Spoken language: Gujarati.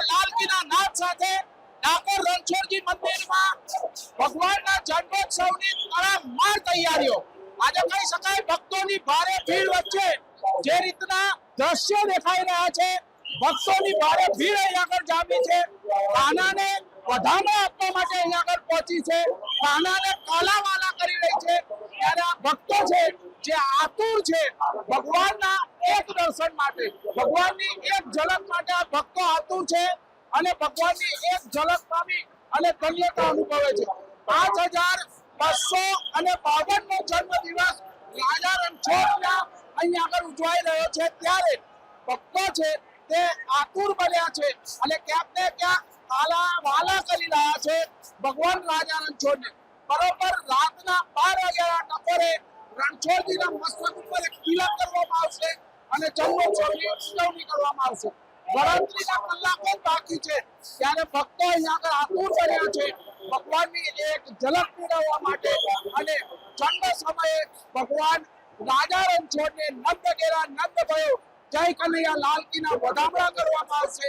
લાલ કિના ભક્તોની ભારે ભીડ અહીંયા આગળ જામી છે. કાનાને વધારો આપવા માટે અહીંયા આગળ પહોંચી છે. કાનાને કાલાવાલા કરી રહી છે. ત્યારે ભક્તો છે, જે આતુર છે, ભગવાનના દર્શન માટે. ભગવાનની એક ઝલક માટે આ ભક્તો આતુર છે અને ભગવાનની એક ઝલક પામી અને ધન્યતા અનુભવે છે. પાંચ હજાર બસો અને બાવન નો જન્મ દિવસ રાજા રણછોડના અહીંયા આગળ ઉજવાઈ રહ્યો છે. ત્યારે ભક્તો છે તે આતુર બન્યા છે અને ક્યાંક ને ક્યાંક આલા વાલા કરી રહ્યા છે ભગવાન રાજા રણછોડને બરોબર રાતના બાર વાગ્યાના ટકોરે રણછોડજીના મસ્તક ઉપર એક તિલક કરવામાં આવશે. અને જન્મોત્સવની ઉજવણી કરવામાં આવશે. ગણતરીના કલાકો બાકી છે. ત્યારે ભક્તો અહીંયા આગળ આતુર બન્યા છે. ભગવાનની એક ઝલક મેળવવા માટે અને જન્મ સમયે ભગવાન રાજા રણછોડને નંદ ઘેરા નંદ ભયો. જય કનૈયા લાલ કીના વધામણા કરવામાં આવશે.